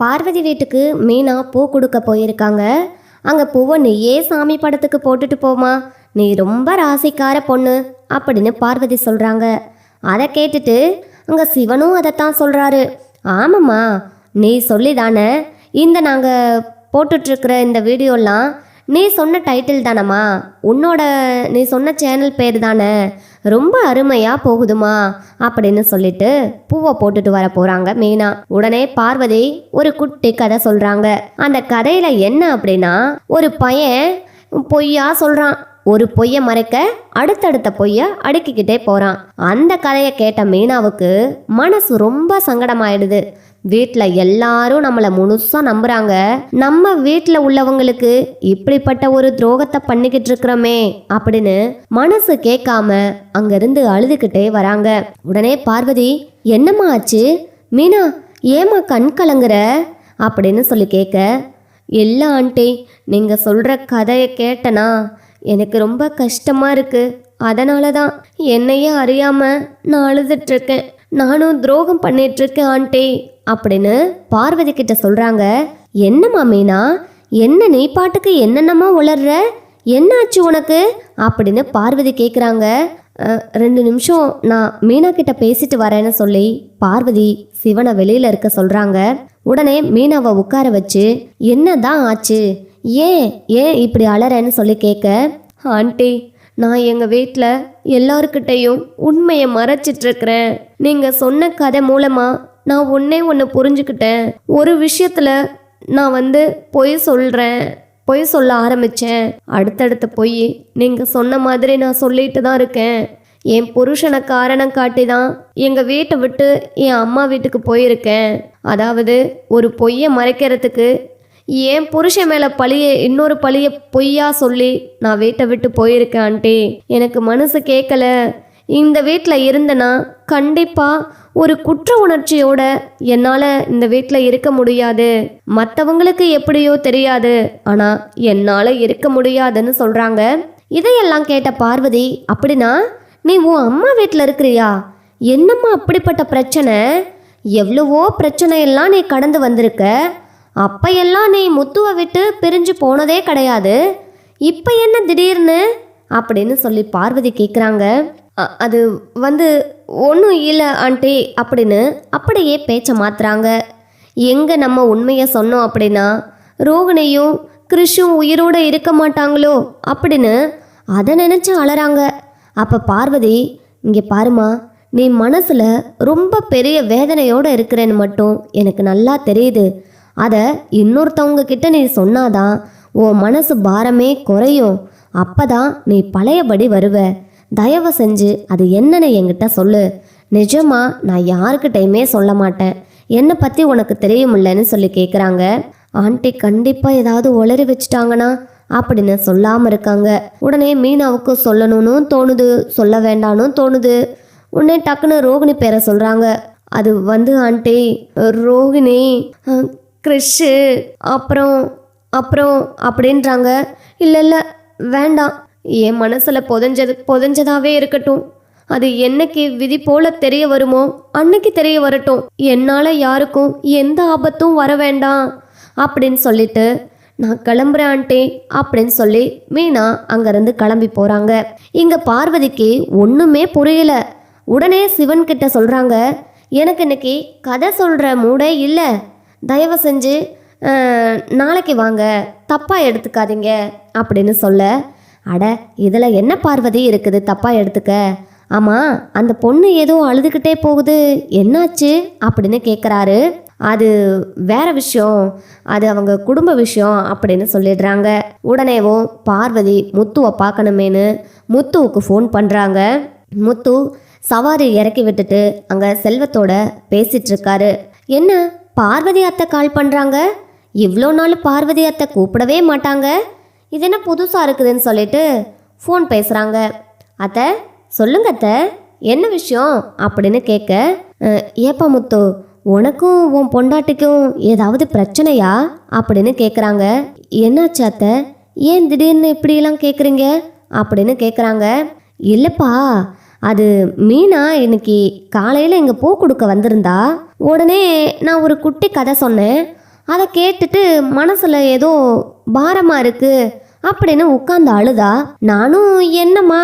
பார்வதி வீட்டுக்கு மீனா பூ கொடுக்க போயிருக்காங்க. அங்கே பூவை நீயே சாமி படத்துக்கு போட்டுட்டு போமா நீ ரொம்ப ராசிக்கார பொண்ணு அப்படின்னு பார்வதி சொல்கிறாங்க அதை கேட்டுட்டு அங்கே சிவனும் அதைத்தான் சொல்கிறாரு ஆமாம்மா நீ சொல்லி தானே இந்த நாங்கள் போட்டுட்ருக்கிற இந்த வீடியோலாம் நீ சொன்ன டைட்டில் தானம்மா? உன்னோட நீ சொன்ன சேனல் பேர் தானே. ரொம்ப அருமையாக போகுதுமா அப்படின்னு சொல்லிட்டு பூவை போட்டுட்டு வர போகிறாங்க மீனா. உடனே பார்வதி ஒரு குட்டி கதை சொல்கிறாங்க அந்த கதையில் என்ன அப்படின்னா ஒரு பையன் பொய்யா சொல்கிறான் ஒரு பொய்யை மறைக்க அடுத்தடுத்த பொய்ய அடுக்கிக்கிட்டே போறான். அந்த கதையை கேட்ட மீனாவுக்கு மனசு ரொம்ப சங்கடமாயிடுது. வீட்டில் எல்லாரும் நம்மளை முழுசாக நம்புறாங்க. நம்ம வீட்டில் உள்ளவங்களுக்கு இப்படிப்பட்ட ஒரு துரோகத்தை பண்ணிக்கிட்டு இருக்கிறோமே அப்படின்னு மனசு கேட்காம அங்கிருந்து அழுதுகிட்டே வராங்க. உடனே பார்வதி என்னம்மா ஆச்சு? மீனா ஏம்மா கண் கலங்குற? அப்படின்னு சொல்லி கேட்க இல்லை ஆண்டி நீங்கள் சொல்கிற கதையை கேட்டனா எனக்கு ரொம்ப கஷ்டமாக இருக்குது அதனால தான் என்னையே அறியாமல் நான் அழுதுட்ருக்கேன் நானும் துரோகம் பண்ணிகிட்ருக்கேன் ஆண்டே அப்படின்னு பார்வதி கிட்ட சொல்கிறாங்க என்னம்மா மீனா என்ன நீ பாட்டுக்கு என்னென்னமா உளர்ற? என்னாச்சு உனக்கு? அப்படின்னு பார்வதி கேட்குறாங்க ரெண்டு நிமிஷம் நான் மீனா கிட்ட பேசிட்டு வரேன்னு சொல்லி பார்வதி சிவனை வெளியில இருக்க சொல்றாங்க. உடனே மீனாவை உட்கார வச்சு என்னதான் ஆச்சு? ஏன் ஏன் இப்படி அலறேன்னு சொல்லி கேட்க ஆண்டி நான் எங்கள் வீட்டில் எல்லாருக்கிட்டையும் உண்மையை மறைச்சிட்டுருக்குறேன். நீங்கள் சொன்ன கதை மூலமாக நான் ஒன்றே ஒன்று புரிஞ்சுக்கிட்டேன். ஒரு விஷயத்தில் நான் வந்து பொய் சொல்கிறேன் பொய் சொல்ல ஆரம்பித்தேன் அடுத்தடுத்த பொய் நீங்கள் சொன்ன மாதிரி நான் சொல்லிட்டு தான் இருக்கேன். என் புருஷனை காரணம் காட்டி தான் எங்கள் வீட்டை விட்டு என் அம்மா வீட்டுக்கு போயிருக்கேன். அதாவது ஒரு பொய்யை மறைக்கிறதுக்கு என் புருஷன் மேலே பழிய இன்னொரு பழிய பொய்யா சொல்லி நான் வீட்டை விட்டு போயிருக்கேன் ஆண்டி. எனக்கு மனசு கேட்கல இந்த வீட்டில் இருந்தேன்னா கண்டிப்பாக ஒரு குற்ற உணர்ச்சியோட என்னால் இந்த வீட்டில் இருக்க முடியாது. மற்றவங்களுக்கு எப்படியோ தெரியாது. ஆனால் என்னால் இருக்க முடியாதுன்னு சொல்கிறாங்க இதையெல்லாம் கேட்ட பார்வதி அப்படின்னா நீ உன் அம்மா வீட்டில் இருக்கிறியா? என்னம்மா அப்படிப்பட்ட பிரச்சனை? எவ்வளவோ பிரச்சனையெல்லாம் நீ கடந்து வந்திருக்க. அப்பையெல்லாம் நீ முத்துவை விட்டு பிரிஞ்சு போனதே கிடையாது. இப்போ என்ன திடீர்னு? அப்படின்னு சொல்லி பார்வதி கேட்குறாங்க அ- அது வந்து ஒன்றும் இல்லை ஆண்டி அப்படின்னு அப்படியே பேச்சை மாற்றுறாங்க எங்கே நம்ம உண்மையை சொன்னோம் அப்படின்னா ரோகிணியும் கிருஷும் உயிரோடு இருக்க மாட்டாங்களோ அப்படின்னு அதை நினச்சி அழறாங்க அப்போ பார்வதி இங்கே பாருமா நீ மனசில் ரொம்ப பெரிய வேதனையோடு இருக்கிறேன்னு மட்டும் எனக்கு நல்லா தெரியுது. அதை இன்னொருத்தவங்க கிட்ட நீ சொன்னாதான் உன் மனசு பாரமே குறையும். அப்பதான் நீ பழையபடி வருவ. தயவு செஞ்சு அது என்னன்னு என்கிட்ட சொல்லு. நிஜமா நான் யாருக்கிட்டையுமே சொல்ல மாட்டேன். என்னை பற்றி உனக்கு தெரியுமில்லன்னு சொல்லி கேட்குறாங்க ஆண்டி கண்டிப்பாக ஏதாவது உளறி வச்சுட்டாங்கன்னா அப்படின்னு சொல்லாமல் இருக்காங்க. உடனே மீனாவுக்கு சொல்லணும்னு தோணுது சொல்ல வேண்டாம்னு தோணுது. உடனே டக்குன்னு ரோகிணி பேரை சொல்கிறாங்க அது வந்து ஆண்டி ரோகிணி கிறிஷு அப்புறம் அப்புறம் அப்படின்றாங்க. இல்லை இல்லை வேண்டாம். என் மனசில் புதஞ்சது புதஞ்சதாகவே இருக்கட்டும். அது என்னைக்கு விதி போல தெரிய வருமோ அன்னைக்கு தெரிய வரட்டும். என்னால் யாருக்கும் எந்த ஆபத்தும் வர வேண்டாம் அப்படின்னு சொல்லிட்டு நான் கிளம்புறேன் ஆண்டி அப்படின்னு சொல்லி மீனா அங்கேருந்து கிளம்பி போகிறாங்க இங்கே பார்வதிக்கு ஒன்றுமே புரியல. உடனே சிவன் கிட்ட சொல்கிறாங்க எனக்கு இன்னைக்கு கதை சொல்கிற மூடே இல்லை. தயவு செஞ்சு நாளைக்கு வாங்க. தப்பாக எடுத்துக்காதீங்க. அப்படின்னு சொல்ல அட இதில் என்ன பார்வதி இருக்குது தப்பாக எடுத்துக்க? ஆமாம் அந்த பொண்ணு ஏதோ அழுதுகிட்டே போகுது. என்னாச்சு? அப்படின்னு கேட்குறாரு அது வேற விஷயம். அது அவங்க குடும்ப விஷயம் அப்படின்னு சொல்லிடுறாங்க. உடனேவும் பார்வதி முத்துவை பார்க்கணுமேனு முத்துவுக்கு ஃபோன் பண்ணுறாங்க முத்து சவாரி இறக்கி விட்டுட்டு அங்கே செல்வத்தோட பேசிகிட்ருக்காரு என்ன? பார்வதி அத்தை கால் பண்ணுறாங்க இவ்வளோ நாள் பார்வதி அத்தை கூப்பிடவே மாட்டாங்க. இது என்ன புதுசாக இருக்குதுன்னு சொல்லிட்டு ஃபோன் பேசுகிறாங்க அத்தை சொல்லுங்க அத்தை என்ன விஷயம் அப்படின்னு கேட்க ஏப்பா முத்து உனக்கும் உன் பொண்டாட்டிக்கும் ஏதாவது பிரச்சனையா? அப்படின்னு கேட்குறாங்க என்னாச்சு அத்தை? ஏன் திடீர்னு இப்படியெல்லாம் கேட்குறீங்க அப்படின்னு கேட்குறாங்க இல்லைப்பா அது மீனா இன்னைக்கு காலையில் எங்கள் பூ கொடுக்க வந்திருந்தா உடனே நான் ஒரு குட்டி கதை சொன்னேன். அதை கேட்டுட்டு மனசில் ஏதோ பாரமாக இருக்குது அப்படின்னு உட்காந்து அழுதா. நானும் என்னம்மா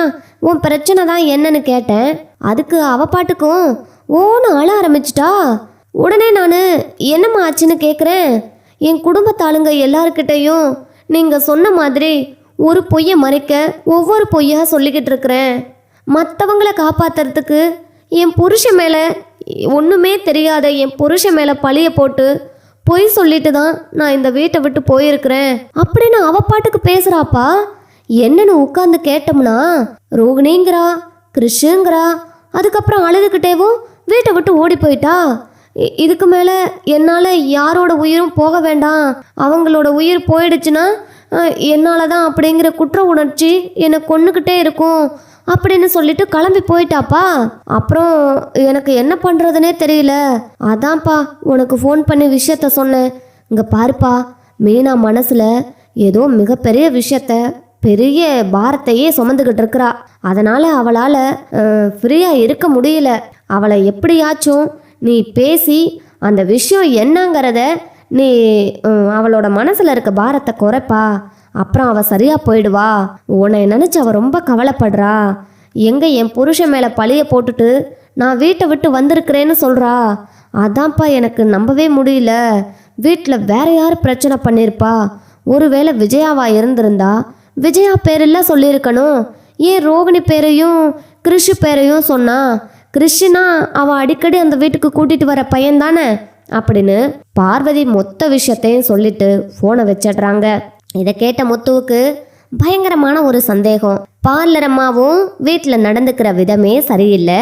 உன் பிரச்சனை தான் என்னன்னு கேட்டேன். அதுக்கு அவ பாட்டுக்கும் ஓன்னு அழ ஆரம்பிச்சிட்டா. உடனே நான் என்னம்மா ஆச்சுன்னு கேட்குறேன் என் குடும்பத்தாளுங்க எல்லாருக்கிட்டேயும் நீங்கள் சொன்ன மாதிரி ஒரு பொய்யை மறைக்க ஒவ்வொரு பொய்யாக சொல்லிக்கிட்டு இருக்கிறேன். மற்றவங்கள காப்பாத்துறதுக்கு என் புருஷன் மேலே ஒன்றுமே தெரியாத என் புருஷன் மேலே பழிய போட்டு பொய் சொல்லிட்டு தான் நான் இந்த வீட்டை விட்டு போயிருக்கிறேன். அப்படின்னு அவ பாட்டுக்கு பேசுகிறாப்பா என்னன்னு உட்காந்து கேட்டோம்னா ரோகிணிங்கிறா கிருஷுங்கிறா அதுக்கப்புறம் அழுதுகிட்டேவும் வீட்டை விட்டு ஓடி போயிட்டா? இதுக்கு மேலே என்னால் யாரோட உயிரும் போக வேண்டாம். அவங்களோட உயிர் போயிடுச்சுன்னா என்னால் தான் அப்படிங்கிற குற்ற உணர்ச்சி என்னை கொண்டுக்கிட்டே இருக்கும். அப்படின்னு சொல்லிட்டு கிளம்பி போயிட்டாப்பா. அப்புறம் எனக்கு என்ன பண்ணுறதுனே தெரியல. அதான்ப்பா உனக்கு ஃபோன் பண்ணி விஷயத்த சொன்னேன். இங்கே பாருப்பா மீனா மனசில் ஏதோ மிகப்பெரிய விஷயத்த பெரிய பாரத்தையே சுமந்துக்கிட்டு இருக்கிறா. அதனால் அவளால் ஃப்ரீயாக இருக்க முடியல. அவளை எப்படியாச்சும் நீ பேசி அந்த விஷயம் என்னங்கிறத நீ அவளோட மனசில் இருக்க பாரத்தை குறைப்பா. அப்புறம் அவ சரியா போயிடுவா. உன்னை நினச்சி அவ ரொம்ப கவலைப்படுறா. எங்க என் புருஷன் மேலே பழிய போட்டுட்டு நான் வீட்டை விட்டு வந்திருக்கிறேன்னு சொல்றா. அதான்ப்பா எனக்கு நம்பவே முடியல. வீட்டில் வேற யார் பிரச்சனை பண்ணியிருப்பா ஒருவேளை விஜயாவா இருந்திருந்தா? விஜயா பேரில் சொல்லியிருக்கணும். ஏன் ரோகிணி பேரையும் கிருஷி பேரையும் சொன்னா? கிருஷ்ணா அவள் அடிக்கடி அந்த வீட்டுக்கு கூட்டிட்டு வர பையன் தானே அப்படின்னு பார்வதி மொத்த விஷயத்தையும் சொல்லிட்டு ஃபோனை வச்சிடுறாங்க. இதை கேட்ட முத்துவுக்கு பயங்கரமான ஒரு சந்தேகம். பார்லர் அம்மாவும் வீட்டில் நடந்துக்கிற விதமே சரியில்லை.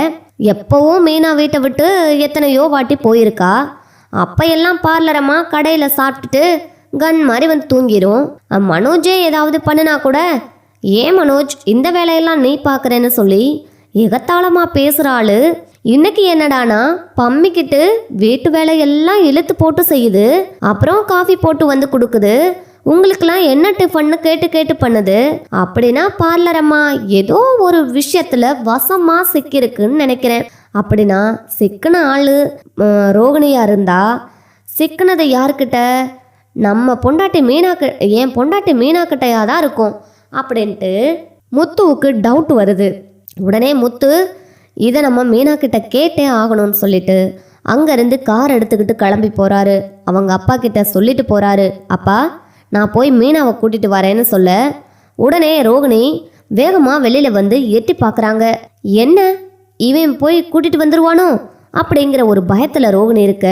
எப்போவும் மீனா வீட்டை விட்டு எத்தனையோ வாட்டி போயிருக்கா. அப்பையெல்லாம் எல்லாம் கடையில் சாப்பிட்டுட்டு கன் மாதிரி வந்து தூங்கிடும் மனோஜே ஏதாவது பண்ணுனா கூட ஏன் மனோஜ் இந்த வேலையெல்லாம் நீ பார்க்குறேன்னு சொல்லி எகத்தாளமாக பேசுகிற ஆள். இன்னைக்கு என்னடானா பம்மிக்கிட்டு வீட்டு வேலையெல்லாம் இழுத்து போட்டு செய்யுது. அப்புறம் காஃபி போட்டு வந்து கொடுக்குது. உங்களுக்கெல்லாம் என்ன டிஃபன்னு கேட்டு கேட்டு பண்ணுது? அப்படின்னா பார்லர் அம்மா ஏதோ ஒரு விஷயத்துல வசமா சிக்கிருக்குன்னு நினைக்கிறேன். அப்படின்னா சிக்கின ஆளு ரோகிணியா இருந்தா சிக்கினது யாருக்கிட்ட நம்ம பொண்டாட்டி மீனாக்கு என் பொண்டாட்டி மீனாக்கிட்டையா தான் இருக்கும். அப்படின்ட்டு முத்துவுக்கு டவுட் வருது. உடனே முத்து இதை நம்ம மீனா கிட்ட கேட்டே ஆகணும்னு சொல்லிட்டு அங்கேருந்து கார் எடுத்துக்கிட்டு கிளம்பி போகிறாரு அவங்க அப்பா கிட்ட சொல்லிட்டு போகிறாரு அப்பா நான் போய் மீனாவை கூட்டிட்டு வரேன்னு சொல்ல உடனே ரோகிணி வேகமாக வெளியில் வந்து எட்டி பார்க்குறாங்க என்ன? இவன் போய் கூட்டிட்டு வந்துடுவானோ அப்படிங்கிற ஒரு பயத்தில் ரோகிணி இருக்க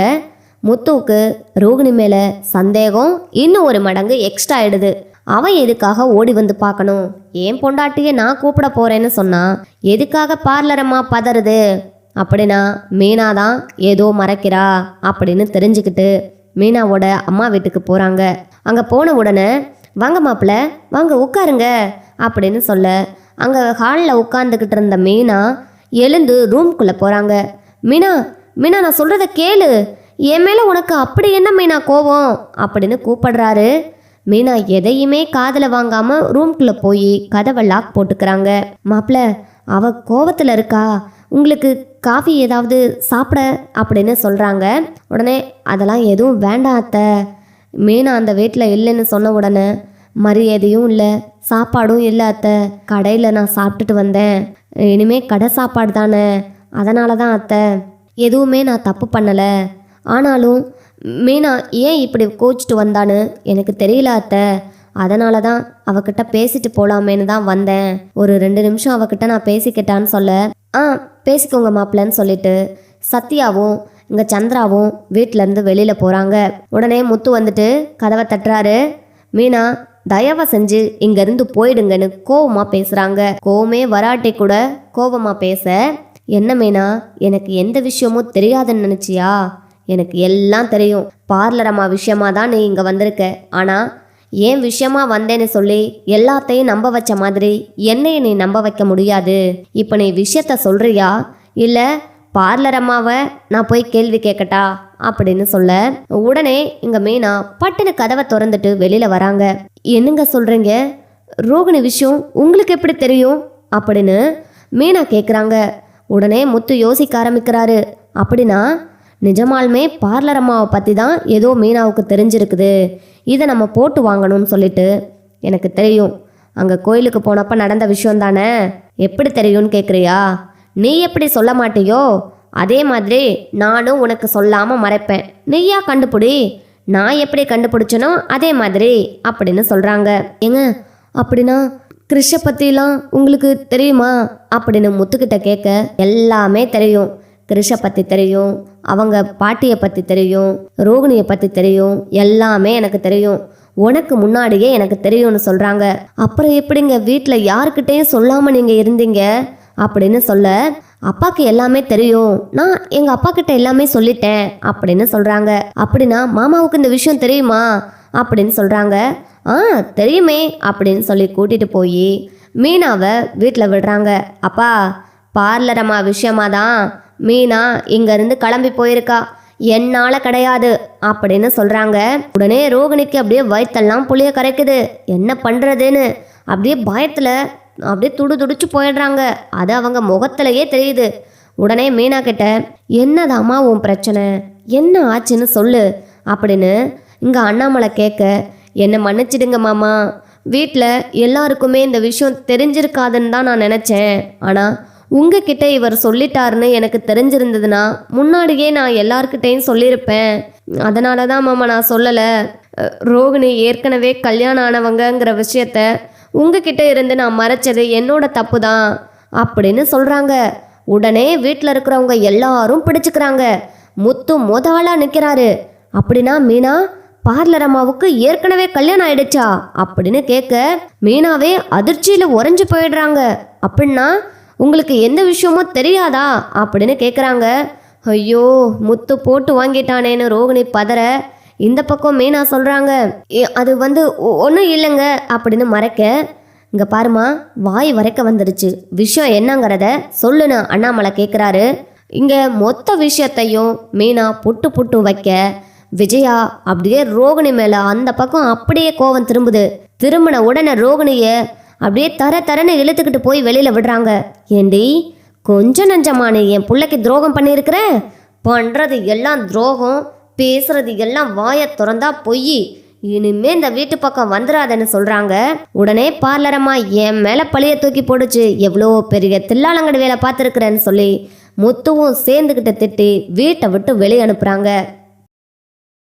முத்துவுக்கு ரோகிணி மேலே சந்தேகம் இன்னும் ஒரு மடங்கு எக்ஸ்ட்ரா ஆயிடுது. அவன் எதுக்காக ஓடி வந்து பார்க்கணும் ஏன் பொண்டாட்டியை நான் கூப்பிட போகிறேன்னு சொன்னால் எதுக்காக பார்லரம்மா பதறுது? அப்படின்னா மீனா தான் ஏதோ மறைக்கிறா அப்படின்னு தெரிஞ்சுக்கிட்டு மீனாவோட அம்மா வீட்டுக்கு போகிறாங்க அங்கே போன உடனே வாங்க மாப்பிள்ள வாங்க உட்காருங்க அப்படின்னு சொல்ல அங்கே ஹாலில் உட்காந்துக்கிட்டு இருந்த மீனா எழுந்து ரூம்குள்ளே போகிறாங்க மீனா மீனா நான் சொல்கிறத கேளு. என் மேலே உனக்கு அப்படி என்ன மீனா கோவம் அப்படின்னு கூப்பிடுறாரு. மீனா எதையுமே காதில் வாங்காமல் ரூம்குள்ளே போய் கதவை லாக் போட்டுக்கிறாங்க. மாப்பிள்ள அவ கோவத்தில் இருக்கா? உங்களுக்கு காஃபி ஏதாவது சாப்பிட அப்படின்னு சொல்கிறாங்க உடனே அதெல்லாம் எதுவும் வேண்டாம் அத்தை. மீனா அந்த வீட்டில் இல்லைன்னு சொன்ன உடனே மரியாதையும் இல்லை சாப்பாடும் இல்லை அத்தை. கடையில் நான் சாப்பிட்டுட்டு வந்தேன். இனிமே கடை சாப்பாடு தானே. அதனால தான் அத்தை. எதுவுமே நான் தப்பு பண்ணலை. ஆனாலும் மீனா ஏன் இப்படி கோச்சிட்டு வந்தான்னு எனக்கு தெரியல அத்தை. அதனால தான் அவகிட்ட பேசிட்டு போலாமேன்னு தான் வந்தேன். ஒரு ரெண்டு நிமிஷம் அவகிட்ட நான் பேசிக்கிட்டான்னு சொல்ல ஆ பேசிக்கோங்க மாப்பிள்ளன்னு சொல்லிட்டு சத்யாவும் இங்கே சந்திராவும் வீட்டிலேருந்து வெளியில் போகிறாங்க உடனே முத்து வந்துட்டு கதவை தட்டுறாரு. மீனா தயவு செஞ்சு இங்கேருந்து போயிடுங்கன்னு கோவமாக பேசுகிறாங்க கோவமே வராட்டி கூட கோவமாக பேச என்ன மீனா எனக்கு எந்த விஷயமும் தெரியாதுன்னு நினச்சியா? எனக்கு எல்லாம் தெரியும். பார்லர் அம்மா விஷயமா தான் நீ இங்கே வந்திருக்க. ஆனால் ஏன் விஷயமா வந்தேன்னு சொல்லி எல்லாத்தையும் நம்ப வச்ச மாதிரி என்னைய நீ நம்ப வைக்க முடியாது. இப்போ நீ விஷயத்த சொல்றியா? இல்லை பார்லர் அம்மாவை நான் போய் கேள்வி கேட்கட்டா அப்படின்னு சொல்ல உடனே இங்க மீனா பட்டுன்னு கதவை திறந்துட்டு வெளியில வராங்க. என்னங்க சொல்றீங்க? ரோகிணி விஷயம் உங்களுக்கு எப்படி தெரியும்? அப்படின்னு மீனா கேட்குறாங்க உடனே முத்து யோசிக்க ஆரம்பிக்கிறாரு. அப்படின்னா நிஜமாலுமே பார்லர் அம்மாவை பற்றி தான் ஏதோ மீனாவுக்கு தெரிஞ்சிருக்குது. இதை நம்ம போட்டு வாங்கணும்னு சொல்லிட்டு எனக்கு தெரியும். அங்கே கோயிலுக்கு போனப்ப நடந்த விஷயம் தானே? எப்படி தெரியும்னு கேட்குறியா நீ எப்படி சொல்ல மாட்டியோ? அதே மாதிரி நானும் உனக்கு சொல்லாமல் மறைப்பேன். நீயா கண்டுபிடி? நான் எப்படி கண்டுபிடிச்சனோ அதே மாதிரி அப்படின்னு சொல்கிறாங்க ஏங்க அப்படின்னா கிருஷ பற்றிலாம் உங்களுக்கு தெரியுமா? அப்படின்னு முத்துக்கிட்ட கேட்க எல்லாமே தெரியும். கிருஷை பற்றி தெரியும் அவங்க பாட்டியை பற்றி தெரியும் ரோகிணியை பற்றி தெரியும் எல்லாமே எனக்கு தெரியும். உனக்கு முன்னாடியே எனக்கு தெரியும்னு சொல்கிறாங்க அப்புறம் எப்படிங்க வீட்டில் யாருக்கிட்டேயும் சொல்லாமல் நீங்கள் இருந்தீங்க? அப்படின்னு சொல்ல அப்பாக்கு எல்லாமே தெரியும். நான் எங்கள் அப்பா கிட்ட எல்லாமே சொல்லிட்டேன் அப்படின்னு சொல்கிறாங்க அப்படின்னா மாமாவுக்கு இந்த விஷயம் தெரியுமா? அப்படின்னு சொல்கிறாங்க ஆ தெரியுமே அப்படின்னு சொல்லி கூட்டிகிட்டு போய் மீனாவை வீட்டில் விடுறாங்க. அப்பா பார்லரம்மா விஷயமா தான் மீனா இங்கேருந்து கிளம்பி போயிருக்கா. என்னால் கிடையாது அப்படின்னு சொல்கிறாங்க உடனே ரோகிணிக்கு அப்படியே வயிற்றெல்லாம் புளிய கரைக்குது. என்ன பண்ணுறதுன்னு அப்படியே பயத்தில் அப்படியே துடு துடிச்சு போயிடுறாங்க. அது அவங்க முகத்திலேயே தெரியுது. உடனே மீனா கிட்ட என்னதாம்மா உன் பிரச்சனை? என்ன ஆச்சுன்னு சொல்லு அப்படின்னு இங்கே அண்ணாமலை கேட்க என்னை மன்னிச்சிடுங்க மாமா. வீட்டில் எல்லாருக்குமே இந்த விஷயம் தெரிஞ்சிருக்காதுன்னு தான் நான் நினச்சேன். ஆனால் உங்ககிட்ட இவர் சொல்லிட்டாருன்னு எனக்கு தெரிஞ்சிருந்ததுன்னா முன்னாடியே நான் எல்லார்கிட்டேயும் சொல்லியிருப்பேன். அதனால தான் மாமா நான் சொல்லலை. ரோகிணி ஏற்கனவே கல்யாணம் ஆனவங்கங்கிற விஷயத்த உங்ககிட்ட இருந்து நான் மறைச்சது என்னோட தப்பு தான் அப்படின்னு சொல்கிறாங்க உடனே வீட்டில் இருக்கிறவங்க எல்லாரும் பிடிச்சிக்கிறாங்க. முத்து மொத ஆளாக நிற்கிறாரு அப்படின்னா மீனா பார்லர் அம்மாவுக்கு ஏற்கனவே கல்யாணம் ஆயிடுச்சா? அப்படின்னு கேட்க மீனாவே அதிர்ச்சியில் உறைஞ்சு போயிடுறாங்க. அப்படின்னா உங்களுக்கு எந்த விஷயமும் தெரியாதா? அப்படின்னு கேட்குறாங்க ஐயோ முத்து போட்டு வாங்கிட்டானேன்னு ரோகிணி பதற. இந்த பக்கம் மீனா சொல்கிறாங்க அது வந்து ஒன்றும் இல்லைங்க அப்படின்னு மறைக்க. இங்கே பாருமா வாய் வரைக்க வந்துடுச்சு விஷயம் என்னங்கிறத சொல்லுன்னு அண்ணாமலை கேட்குறாரு இங்கே மொத்த விஷயத்தையும் மீனா புட்டு புட்டு வைக்க விஜயா அப்படியே ரோகிணி மேலே அந்த பக்கம் அப்படியே கோவம் திரும்புது. திரும்பின உடனே ரோகிணியை அப்படியே தர தரன்னு இழுத்துக்கிட்டு போய் வெளியில் விடுறாங்க. ஏண்டி கொஞ்சம் நஞ்சமா என் பிள்ளைக்கு துரோகம் பண்ணியிருக்கிற? பண்ணுறது எல்லாம் துரோகம் பேசுறது எல்லாம் வாயை திறந்தா பொய். இனிமே இந்த வீட்டு பக்கம் வந்துடாதன்னு சொல்கிறாங்க உடனே பார்லரம்மா என் மேலே பழிய தூக்கி போடுச்சு எவ்வளோ பெரிய தில்லாலங்கடி வேலை பார்த்துருக்குறேன்னு சொல்லி முத்துவும் சேர்ந்துக்கிட்ட திட்டி வீட்டை விட்டு வெளியே அனுப்புகிறாங்க